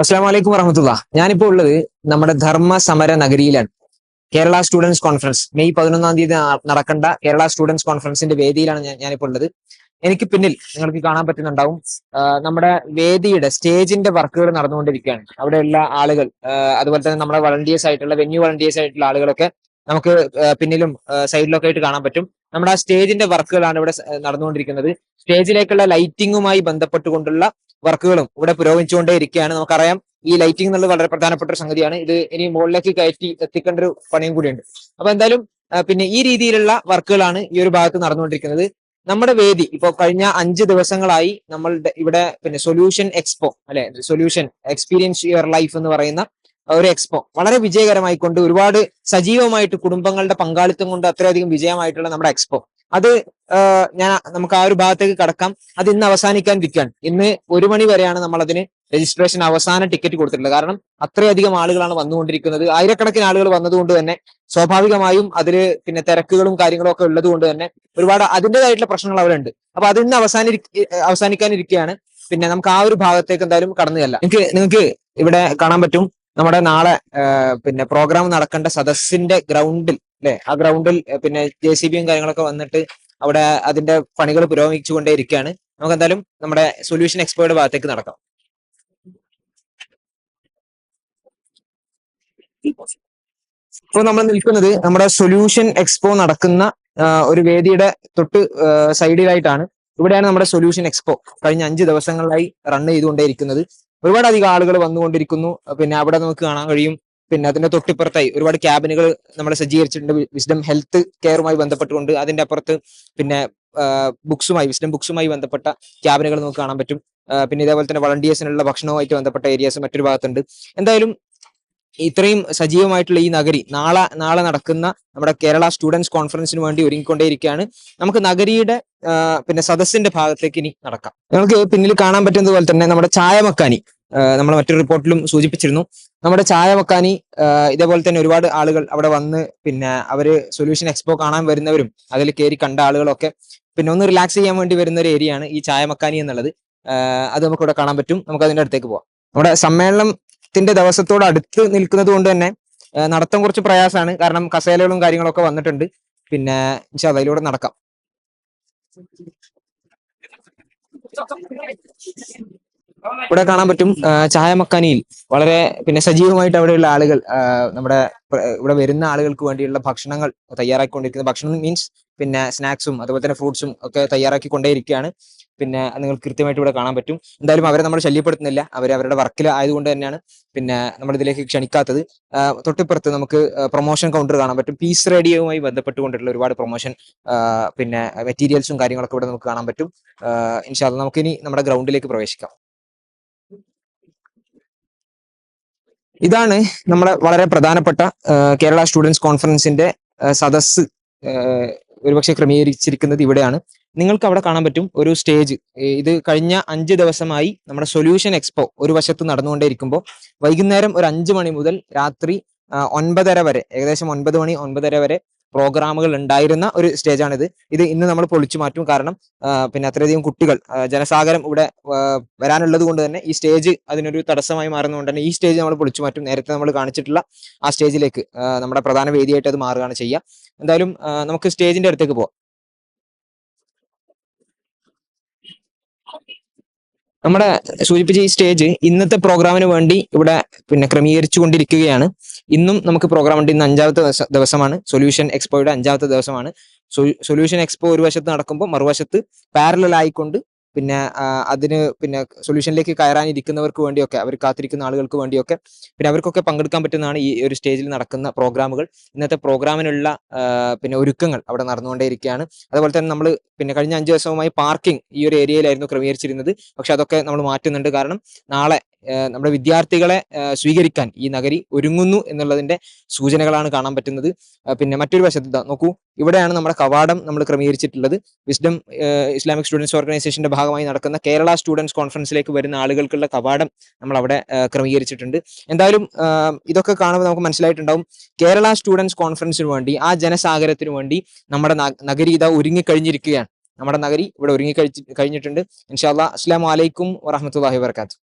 അസ്സാം വലൈക്കും വറഹമത്തുള്ള. ഞാനിപ്പോ ഉള്ളത് നമ്മുടെ ധർമ്മ സമര നഗരിയിലാണ്. Kerala students conference. മെയ് പതിനൊന്നാം തീയതി നടക്കേണ്ട കേരള സ്റ്റുഡൻസ് കോൺഫറൻസിന്റെ വേദിയിലാണ് ഞാൻ ഞാനിപ്പോ ഉള്ളത്. എനിക്ക് പിന്നിൽ നിങ്ങൾക്ക് കാണാൻ പറ്റുന്നുണ്ടാവും നമ്മുടെ വേദിയുടെ സ്റ്റേജിന്റെ വർക്കുകൾ നടന്നുകൊണ്ടിരിക്കുകയാണ്. അവിടെയുള്ള ആളുകൾ അതുപോലെ തന്നെ നമ്മുടെ വളണ്ടിയേഴ്സ് ആയിട്ടുള്ള വെന്യൂ വളണ്ടിയേഴ്സ് ആയിട്ടുള്ള ആളുകളൊക്കെ നമുക്ക് പിന്നിലും സൈഡിലൊക്കെ ആയിട്ട് കാണാൻ പറ്റും. നമ്മുടെ ആ സ്റ്റേജിന്റെ വർക്കുകളാണ് ഇവിടെ നടന്നുകൊണ്ടിരിക്കുന്നത്. സ്റ്റേജിലേക്കുള്ള ലൈറ്റിംഗുമായി ബന്ധപ്പെട്ടുകൊണ്ടുള്ള വർക്കുകളും ഇവിടെ പുരോഗമിച്ചുകൊണ്ടേ ഇരിക്കുകയാണ്. നമുക്കറിയാം ഈ ലൈറ്റിംഗ് എന്നുള്ളത് വളരെ പ്രധാനപ്പെട്ട ഒരു സംഗതിയാണ്. ഇത് ഇനി മുകളിലേക്ക് കയറ്റി എത്തിക്കേണ്ട ഒരു പണിയും കൂടിയുണ്ട്. അപ്പൊ എന്തായാലും പിന്നെ ഈ രീതിയിലുള്ള വർക്കുകളാണ് ഈ ഒരു ഭാഗത്ത് നടന്നുകൊണ്ടിരിക്കുന്നത്. നമ്മുടെ വേദി ഇപ്പൊ കഴിഞ്ഞ അഞ്ച് ദിവസങ്ങളായി നമ്മളുടെ ഇവിടെ പിന്നെ സൊല്യൂഷൻ എക്സ്പോ അല്ലെ സൊല്യൂഷൻ എക്സ്പീരിയൻസ് യുവർ ലൈഫ് എന്ന് പറയുന്ന ഒരു എക്സ്പോ വളരെ വിജയകരമായി കൊണ്ട് ഒരുപാട് സജീവമായിട്ട് കുടുംബങ്ങളുടെ പങ്കാളിത്തം കൊണ്ട് അത്രയധികം വിജയമായിട്ടുള്ള നമ്മുടെ എക്സ്പോ അത് ഞാൻ നമുക്ക് ആ ഒരു ഭാഗത്തേക്ക് കടക്കാം. അത് ഇന്ന് അവസാനിക്കാൻ വിൽക്കാൻ ഇന്ന് ഒരു മണി വരെയാണ് നമ്മൾ അതിന് രജിസ്ട്രേഷൻ അവസാന ടിക്കറ്റ് കൊടുത്തിട്ടുള്ളത്. കാരണം അത്രയധികം ആളുകളാണ് വന്നുകൊണ്ടിരിക്കുന്നത്. ആയിരക്കണക്കിന് ആളുകൾ വന്നതുകൊണ്ട് തന്നെ സ്വാഭാവികമായും അതിൽ പിന്നെ തിരക്കുകളും കാര്യങ്ങളും ഒക്കെ ഉള്ളത് കൊണ്ട് തന്നെ ഒരുപാട് അതിന്റെതായിട്ടുള്ള പ്രശ്നങ്ങൾ അവിടെ ഉണ്ട് അപ്പൊ അത് ഇന്ന് അവസാനി അവസാനിക്കാനിരിക്കുകയാണ്. പിന്നെ നമുക്ക് ആ ഒരു ഭാഗത്തേക്ക് എന്തായാലും കടന്നു നിങ്ങൾക്ക് നിങ്ങൾക്ക് ഇവിടെ കാണാൻ പറ്റും. നമ്മുടെ നാളെ പിന്നെ പ്രോഗ്രാം നടക്കേണ്ട സദസ്സിന്റെ ഗ്രൗണ്ടിൽ അല്ലെ? ആ ഗ്രൗണ്ടിൽ പിന്നെ ജെ സി ബിയും കാര്യങ്ങളൊക്കെ വന്നിട്ട് അവിടെ അതിന്റെ പണികൾ പുരോഗമിച്ചുകൊണ്ടേ ഇരിക്കുകയാണ് നമുക്ക് എന്തായാലും നമ്മുടെ സൊല്യൂഷൻ എക്സ്പോയുടെ ഭാഗത്തേക്ക് നടക്കാം. ഇപ്പോൾ നമ്മൾ നിൽക്കുന്നത് നമ്മുടെ സൊല്യൂഷൻ എക്സ്പോ നടക്കുന്ന ഒരു വേദിയുടെ തൊട്ട് സൈഡിലായിട്ടാണ് ഇവിടെയാണ് നമ്മുടെ സൊല്യൂഷൻ എക്സ്പോ കഴിഞ്ഞ അഞ്ച് ദിവസങ്ങളായി റൺ ചെയ്തുകൊണ്ടേയിരിക്കുന്നത്. ഒരുപാട് അധികം ആളുകൾ വന്നുകൊണ്ടിരിക്കുന്നു. പിന്നെ അവിടെ നമുക്ക് കാണാൻ കഴിയും. പിന്നെ അതിന്റെ തൊട്ടിപ്പുറത്തായി ഒരുപാട് ക്യാബിനുകൾ നമ്മൾ സജ്ജീകരിച്ചിട്ടുണ്ട്. വിസ്ഡം ഹെൽത്ത് കെയറുമായി ബന്ധപ്പെട്ടുകൊണ്ട് അതിന്റെ അപ്പുറത്ത് പിന്നെ ബുക്സുമായി വിസ്ഡം ബുക്സുമായി ബന്ധപ്പെട്ട ക്യാബിനുകൾ നമുക്ക് കാണാൻ പറ്റും. പിന്നെ ഇതേപോലെ തന്നെ വളണ്ടിയേഴ്സിനുള്ള ഭക്ഷണവുമായിട്ട് ബന്ധപ്പെട്ട ഏരിയാസ് മറ്റൊരു ഭാഗത്തുണ്ട്. എന്തായാലും ഇത്രയും സജീവമായിട്ടുള്ള ഈ നഗരി നാളെ നാളെ നടക്കുന്ന നമ്മുടെ കേരള സ്റ്റുഡൻസ് കോൺഫറൻസിന് വേണ്ടി ഒരുങ്ങിക്കൊണ്ടേയിരിക്കുകയാണ്. നമുക്ക് നഗരിയുടെ പിന്നെ സദസ്സിന്റെ ഭാഗത്തേക്ക് ഇനി നടക്കാം. നമുക്ക് പിന്നിൽ കാണാൻ പറ്റുന്നത് പോലെ തന്നെ നമ്മുടെ ചായമക്കാനി. നമ്മൾ മറ്റൊരു റിപ്പോർട്ടിലും സൂചിപ്പിച്ചിരുന്നു. നമ്മുടെ ചായ മക്കാനി ഇതേപോലെ തന്നെ ഒരുപാട് ആളുകൾ അവിടെ വന്ന് പിന്നെ അവർ സൊല്യൂഷൻ എക്സ്പോ കാണാൻ വരുന്നവരും അതിൽ കയറി കണ്ട ആളുകളൊക്കെ പിന്നെ ഒന്ന് റിലാക്സ് ചെയ്യാൻ വേണ്ടി വരുന്ന ഒരു ഏരിയ ആണ് ഈ ചായമക്കാനി എന്നുള്ളത്. അത് നമുക്ക് ഇവിടെ കാണാൻ പറ്റും. നമുക്ക് അതിന്റെ അടുത്തേക്ക് പോവാം. നമ്മുടെ സമ്മേളനത്തിന്റെ ദിവസത്തോട് അടുത്ത് നിൽക്കുന്നത് കൊണ്ട് തന്നെ നടത്തം കുറച്ച് പ്രയാസമാണ്. കാരണം കസേലകളും കാര്യങ്ങളൊക്കെ വന്നിട്ടുണ്ട്. പിന്നെ അതിലൂടെ നടക്കാം. ഇവിടെ കാണാൻ പറ്റും ചായമക്കാനിയിൽ. വളരെ പിന്നെ സജീവമായിട്ട് അവിടെയുള്ള ആളുകൾ നമ്മുടെ ഇവിടെ വരുന്ന ആളുകൾക്ക് വേണ്ടിയുള്ള ഭക്ഷണങ്ങൾ തയ്യാറാക്കിക്കൊണ്ടിരിക്കുന്ന ഭക്ഷണം മീൻസ് പിന്നെ സ്നാക്സും അതുപോലെ തന്നെ ഫ്രൂട്ട്സും ഒക്കെ തയ്യാറാക്കി കൊണ്ടേയിരിക്കുകയാണ് പിന്നെ നിങ്ങൾ നിങ്ങൾക്ക് കൃത്യമായിട്ട് ഇവിടെ കാണാൻ പറ്റും. എന്തായാലും അവരെ നമ്മൾ ശല്യപ്പെടുത്തുന്നില്ല. അവർ അവരുടെ വർക്കിൽ ആയതുകൊണ്ട് തന്നെയാണ് പിന്നെ നമ്മൾ ഇതിലേക്ക് ക്ഷണിക്കാത്തത്. തൊട്ടിപ്പുറത്ത് നമുക്ക് പ്രൊമോഷൻ കൗണ്ടർ കാണാൻ പറ്റും. പീസ് റേഡിയോയുമായി ബന്ധപ്പെട്ടുകൊണ്ടുള്ള ഒരുപാട് പ്രൊമോഷൻ പിന്നെ മെറ്റീരിയൽസും കാര്യങ്ങളൊക്കെ ഇവിടെ നമുക്ക് കാണാൻ പറ്റും. ഇൻഷാല്ല നമുക്കിനി നമ്മുടെ ഗ്രൗണ്ടിലേക്ക് പ്രവേശിക്കാം. ഇതാണ് നമ്മുടെ വളരെ പ്രധാനപ്പെട്ട കേരള സ്റ്റുഡൻസ് കോൺഫറൻസിന്റെ സദസ് ഒരുപക്ഷെ ക്രമീകരിച്ചിരിക്കുന്നത് ഇവിടെയാണ്. നിങ്ങൾക്ക് അവിടെ കാണാൻ പറ്റും ഒരു സ്റ്റേജ്. ഇത് കഴിഞ്ഞ അഞ്ച് ദിവസമായി നമ്മുടെ സൊല്യൂഷൻ എക്സ്പോ ഒരു വശത്ത് നടന്നുകൊണ്ടേയിരിക്കുമ്പോൾ വൈകുന്നേരം ഒരു അഞ്ച് മണി മുതൽ രാത്രി ഒൻപതര വരെ ഏകദേശം ഒൻപത് മണി ഒൻപതര വരെ പ്രോഗ്രാമുകൾ ഉണ്ടായിരുന്ന ഒരു സ്റ്റേജാണിത് ഇത് ഇന്ന് നമ്മൾ പൊളിച്ചു മാറ്റും. കാരണം പിന്നെ അത്രയധികം കുട്ടികൾ ജനസാഗരം ഇവിടെ വരാനുള്ളത് കൊണ്ട് തന്നെ ഈ സ്റ്റേജ് അതിനൊരു തടസ്സമായി മാറുന്നതുകൊണ്ട് തന്നെ ഈ സ്റ്റേജ് നമ്മൾ പൊളിച്ചു മാറ്റും. നേരത്തെ നമ്മൾ കാണിച്ചിട്ടുള്ള ആ സ്റ്റേജിലേക്ക് നമ്മുടെ പ്രധാന വേദിയായിട്ട് അത് മാറുകയാണ് ചെയ്യുക. എന്തായാലും നമുക്ക് സ്റ്റേജിന്റെ അടുത്തേക്ക് പോവാം. നമ്മുടെ സൂചിപ്പിച്ച ഈ സ്റ്റേജ് ഇന്നത്തെ പ്രോഗ്രാമിന് വേണ്ടി ഇവിടെ പിന്നെ ക്രമീകരിച്ചു കൊണ്ടിരിക്കുകയാണ് ഇന്നും നമുക്ക് പ്രോഗ്രാം ഉണ്ട്. ഇന്ന് അഞ്ചാമത്തെ ദിവസ- ദിവസമാണ്. സൊല്യൂഷൻ എക്സ്പോയുടെ അഞ്ചാമത്തെ ദിവസമാണ്. സൊല്യൂഷൻ എക്സ്പോ ഒരു വശത്ത് നടക്കുമ്പോൾ മറുവശത്ത് പാരലൽ ആയിക്കൊണ്ട് പിന്നെ അതിന് പിന്നെ സൊല്യൂഷനിലേക്ക് കയറാനിരിക്കുന്നവർക്ക് വേണ്ടിയൊക്കെ അവർ കാത്തിരിക്കുന്ന ആളുകൾക്ക് വേണ്ടിയൊക്കെ പിന്നെ അവർക്കൊക്കെ പങ്കെടുക്കാൻ പറ്റുന്നതാണ് ഈ ഒരു സ്റ്റേജിൽ നടക്കുന്ന പ്രോഗ്രാമുകൾ ഇന്നത്തെ പ്രോഗ്രാമിനുള്ള പിന്നെ ഒരുക്കങ്ങൾ അവിടെ നടന്നുകൊണ്ടേയിരിക്കുകയാണ്. അതുപോലെ തന്നെ നമ്മൾ പിന്നെ കഴിഞ്ഞ അഞ്ച് ദിവസവുമായി പാർക്കിംഗ് ഈ ഒരു ഏരിയയിലായിരുന്നു ക്രമീകരിച്ചിരുന്നത്. പക്ഷെ അതൊക്കെ നമ്മൾ മാറ്റുന്നുണ്ട്. കാരണം നാളെ നമ്മുടെ വിദ്യാർത്ഥികളെ സ്വീകരിക്കാൻ ഈ നഗരി ഒരുങ്ങുന്നു എന്നുള്ളതിന്റെ സൂചനകളാണ് കാണാൻ പറ്റുന്നത്. പിന്നെ മറ്റൊരു വശത്ത് നോക്കൂ. ഇവിടെയാണ് നമ്മുടെ കവാടം നമ്മൾ ക്രമീകരിച്ചിട്ടുള്ളത്. വിസ്ഡം ഇസ്ലാമിക് സ്റ്റുഡൻസ് ഓർഗനൈസേഷന്റെ ഭാഗമായി നടക്കുന്ന കേരള സ്റ്റുഡൻസ് കോൺഫറൻസിലേക്ക് വരുന്ന ആളുകൾക്കുള്ള കവാടം നമ്മൾ അവിടെ ക്രമീകരിച്ചിട്ടുണ്ട്. എന്തായാലും ഇതൊക്കെ കാണുമ്പോൾ നമുക്ക് മനസ്സിലായിട്ടുണ്ടാവും. കേരള സ്റ്റുഡൻസ് കോൺഫറൻസിന് വേണ്ടി ആ ജനസാഗരത്തിന് വേണ്ടി നമ്മുടെ നഗരി ഇതാ ഒരുങ്ങിക്കഴിഞ്ഞിരിക്കുകയാണ്. നമ്മുടെ നഗരി ഇവിടെ ഒരുങ്ങി കഴിഞ്ഞിട്ടുണ്ട്. ഇൻഷാല്ലാ അസ്സാം വലൈക്കും വറഹമത്തല്ലാഹി വർക്കാത്തു